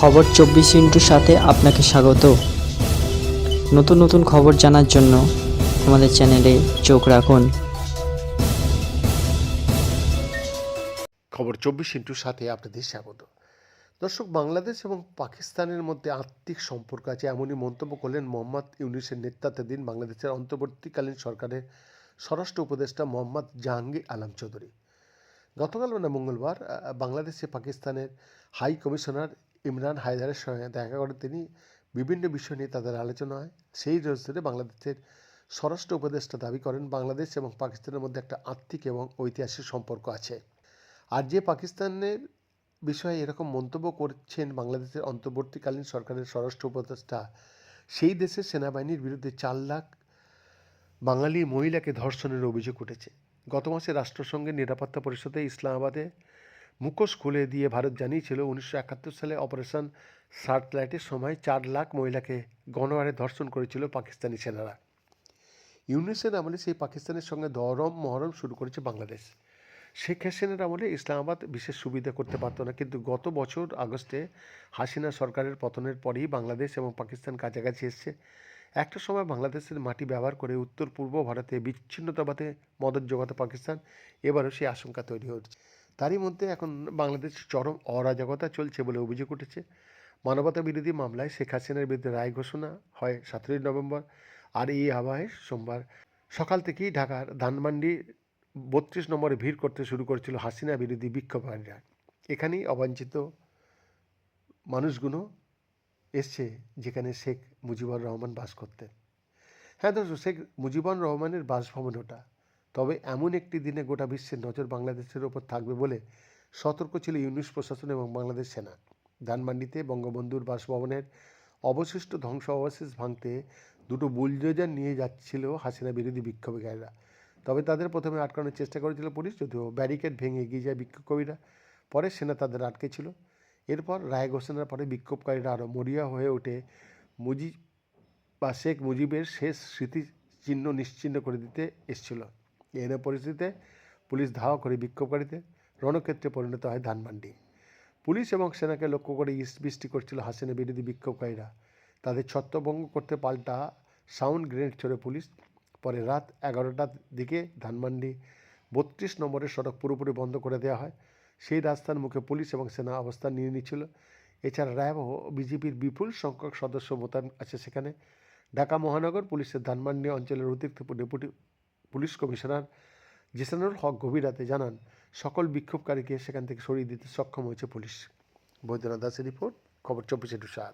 খবর চব্বিশ ইন্টুর সাথে আপনাকে স্বাগত। নতুন নতুন খবর জানার জন্য আমাদের চ্যানেলে চোখ রাখুন। খবর চব্বিশ ইন্টুর সাথে আপনাদের স্বাগত। দর্শক, বাংলাদেশ এবং পাকিস্তানের মধ্যে আত্মিক সম্পর্ক আছে এমনই মন্তব্য করলেন মোহাম্মদ ইউনিসের নেতৃত্বাধীন বাংলাদেশের অন্তর্বর্তীকালীন সরকারের স্বরাষ্ট্র উপদেষ্টা মোহাম্মদ জাহাঙ্গীর আলম চৌধুরী। গতকাল মানে মঙ্গলবার বাংলাদেশে পাকিস্তানের হাই কমিশনার ইমরান হায়দারের সঙ্গে দেখা করে তিনি বিভিন্ন বিষয় নিয়ে তাদের আলোচনা হয়। সেই রোজ ধরে বাংলাদেশের স্বরাষ্ট্র উপদেষ্টা দাবি করেন, বাংলাদেশ এবং পাকিস্তানের মধ্যে একটা আর্থিক এবং ঐতিহাসিক সম্পর্ক আছে। আর যে পাকিস্তানের বিষয়ে এরকম মন্তব্য করছেন বাংলাদেশের অন্তর্বর্তীকালীন সরকারের স্বরাষ্ট্র উপদেষ্টা, সেই দেশের সেনাবাহিনীর বিরুদ্ধে চার লাখ বাঙালি মহিলাকে ধর্ষণের অভিযোগ উঠেছে। গত মাসে রাষ্ট্রসংঘের নিরাপত্তা পরিষদে ইসলামাবাদে মুখোশ খুলে দিয়ে ভারত জানিয়েছিল উনিশশো একাত্তর সালে অপারেশন সার্টলাইটের সময় চার লাখ মহিলাকে গণহারে ধর্ষণ করেছিল পাকিস্তানি সেনারা। ইউনিসের আমলে সেই পাকিস্তানের সঙ্গে দরম মহরম শুরু করেছে বাংলাদেশ। শেখ হাসিনার আমলে ইসলামাবাদ বিশেষ সুবিধা করতে পারতো না, কিন্তু গত বছর আগস্টে হাসিনা সরকারের পতনের পরেই বাংলাদেশ এবং পাকিস্তান কাছাকাছি এসছে। একটা সময় বাংলাদেশের মাটি ব্যবহার করে উত্তর পূর্ব ভারতে বিচ্ছিন্নতাবাদে মদত জোগাতে পাকিস্তান, এবারও সেই আশঙ্কা তৈরি হচ্ছে। তারই মধ্যে এখন বাংলাদেশ চরম অরাজকতা চলছে বলে অভিযোগ উঠেছে। মানবতা বিরোধী মামলায় শেখ হাসিনার বিরুদ্ধে রায় ঘোষণা হয় সতেরোই নভেম্বর, আর এই আবহে সোমবার সকাল থেকেই ঢাকার ধানমান্ডি বত্রিশ নম্বরে ভিড় করতে শুরু করেছিল হাসিনা বিরোধী বিক্ষোভকারীরা। এখানেই অবাঞ্ছিত মানুষগুলো এসছে যেখানে শেখ মুজিবুর রহমান বাস করতেন। হ্যাঁ দর্শক, শেখ মুজিবুর রহমানের বাসভবন ওটা। তবে এমন একটি দিনে গোটা বিশ্বের নজর বাংলাদেশের ওপর থাকবে বলে সতর্ক ছিল ইউনিশ প্রশাসন এবং বাংলাদেশ সেনা। ধানমান্ডিতে বঙ্গবন্ধুর বাসভবনের অবশিষ্ট ধ্বংস অবশেষ ভাঙতে দুটো বুলডোজার নিয়ে যাচ্ছিল হাসিনা বিরোধী বিক্ষোভকারীরা তবে তাদের প্রথমে আটকানোর চেষ্টা করেছিল পুলিশ, যদিও ব্যারিকেড ভেঙে এগিয়ে যায় বিক্ষোভকারীরা। পরে সেনা তাদের আটকেছিল এরপর রায় ঘোষণার পরে বিক্ষোভকারীরা আরও মরিয়া হয়ে ওঠে মুজিব বা শেখ মুজিবের শেষ স্মৃতিচিহ্ন নিশ্চিহ্ন করে দিতে এসেছিল। এনে পরিস্থিতিতে পুলিশ ধাওয়া করে বিক্ষোভকারীদের রণক্ষেত্রে পরিণত হয় ধানমান্ডি। পুলিশ এবং সেনাকে লক্ষ্য করে বৃষ্টি করছিল হাসিনা বিরোধী বিক্ষোভকারীরা। তাদের ছত্রভঙ্গ করতে পাল্টা সাউন্ড গ্রেনেড ছড়ে পুলিশ। পরে রাত এগারোটার দিকে ধানমান্ডি বত্রিশ নম্বরের সড়ক পুরোপুরি বন্ধ করে দেওয়া হয়। সেই রাস্তার মুখে পুলিশ এবং সেনা অবস্থান নিয়ে নিচ্ছিল এছাড়া র্যাব ও বিজেপির বিপুল সংখ্যক সদস্য মোতায়েন আছে সেখানে। ঢাকা মহানগর পুলিশের ধানমান্ডি অঞ্চলের অতিরিক্ত deputy police commissioner Jisanur Haque গভীর রাতে জানান, সকল বিক্ষোভকারীকে সেখান থেকে সরিয়ে দিতে সক্ষম হয়েছে পুলিশ। বৈদ্যনাথ দাসের রিপোর্ট, খবর চব্বিশে টু সাত